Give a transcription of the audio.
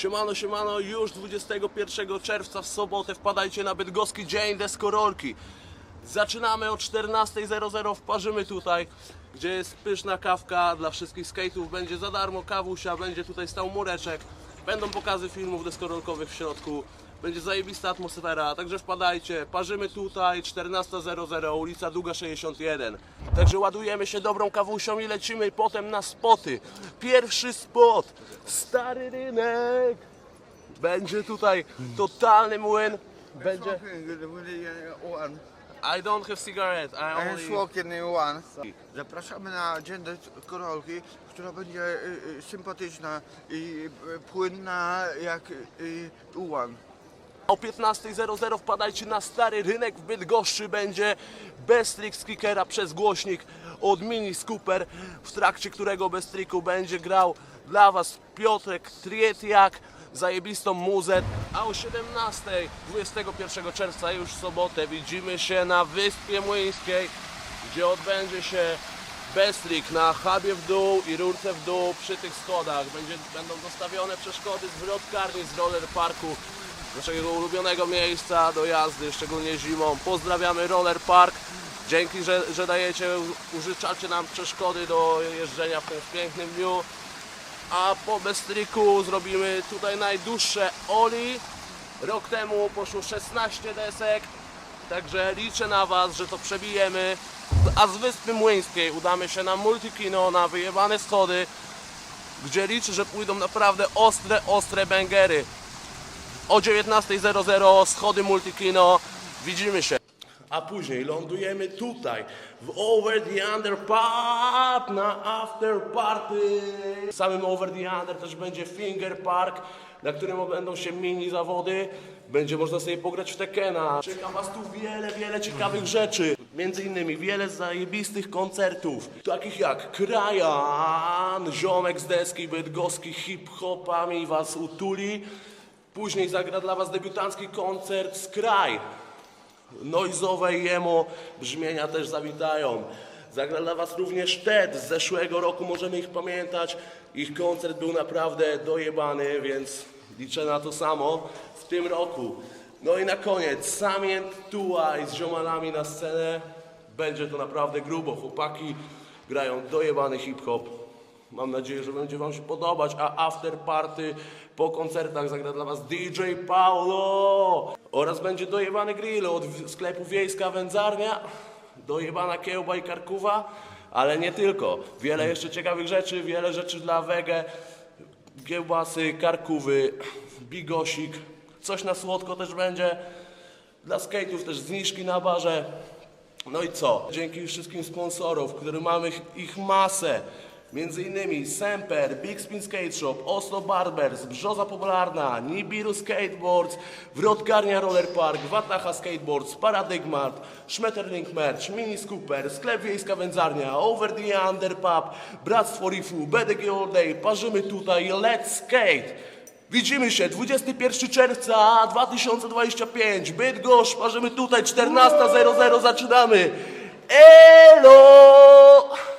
Siemano, siemano, już 21 czerwca w sobotę wpadajcie na bydgoski dzień deskorolki. Zaczynamy o 14.00, wparzymy tutaj, gdzie jest pyszna kawka dla wszystkich skate'ów. Będzie za darmo kawusia, będzie tutaj stał mureczek. Będą pokazy filmów deskorolkowych w środku. Będzie zajebista atmosfera, także wpadajcie. Parzymy tutaj, 14.00, ulica Długa 61. Także ładujemy się dobrą kawusią i lecimy potem na spoty. Pierwszy spot, Stary Rynek. Będzie tutaj totalny młyn. Będzie... I don't have cigarette, I And only... smoking in one. Zapraszamy na dzień korolki, która będzie y, y, sympatyczna i y, płynna jak y, ułan. O 15.00 wpadajcie na stary rynek w Bydgoszczy. Będzie Bestrik z kickera przez głośnik od Mini Scooper, w trakcie którego Bestriku będzie grał dla Was Piotrek Trietiak, zajebistą muzę. A o 17.00 21 czerwca już w sobotę widzimy się na Wyspie Młyńskiej, gdzie odbędzie się Bestrik na hubie w dół i rurce w dół przy tych schodach. Będzie, będą dostawione przeszkody z wrotkarni, z roller parku, naszego ulubionego miejsca do jazdy, szczególnie zimą. Pozdrawiamy Roller Park. Dzięki, że, że dajecie, użyczacie nam przeszkody do jeżdżenia w tym pięknym dniu. A po Bestryku zrobimy tutaj najdłuższe Oli. Rok temu poszło 16 desek, także liczę na Was, że to przebijemy. A z Wyspy Młyńskiej udamy się na Multikino, na wyjebane schody, gdzie liczę, że pójdą naprawdę ostre, ostre bęgery. O 19.00 schody Multikino, widzimy się. A później lądujemy tutaj, w Over the Under Pub na After Party. W samym Over the Under też będzie Finger Park, na którym odbędą się mini zawody. Będzie można sobie pograć w Tekena. Czeka Was tu wiele, wiele ciekawych rzeczy. Między innymi wiele zajebistych koncertów, takich jak Krajan, Ziomek z deski bydgoski hip-hopami Was utuli. Później zagra dla Was debiutancki koncert Skraj. Noizowe i emo brzmienia też zawitają. Zagra dla Was również TED z zeszłego roku, możemy ich pamiętać. Ich koncert był naprawdę dojebany, więc liczę na to samo w tym roku. No i na koniec, Samient Tułaj z ziomalami na scenę. Będzie to naprawdę grubo. Chłopaki grają dojebany hip-hop. Mam nadzieję, że będzie Wam się podobać, a after party po koncertach zagra dla Was DJ Paulo oraz będzie dojebany grill od sklepu Wiejska Wędzarnia, dojebana kiełba i karkuwa, ale nie tylko. Wiele jeszcze ciekawych rzeczy, wiele rzeczy dla wege, kiełbasy, karkówy, bigosik, coś na słodko też będzie. Dla skate'ów też zniżki na barze. No i co? Dzięki wszystkim sponsorom, których mamy ich masę. Innymi Semper, Big Spin Skate Shop, Oslo Barbers, Brzoza Popularna, Nibiru Skateboards, Wrotkarnia Roller Park, Wataha Skateboards, Paradigmat, Schmetterling Merch, Mini Scooper, Sklep Wiejska Wędzarnia, Over the Under Pub, Bractwo Rifu, BDG All Day, parzymy tutaj, Let's Skate! Widzimy się 21 czerwca 2025. Bydgoszcz, parzymy tutaj 14.00, zaczynamy. Elo!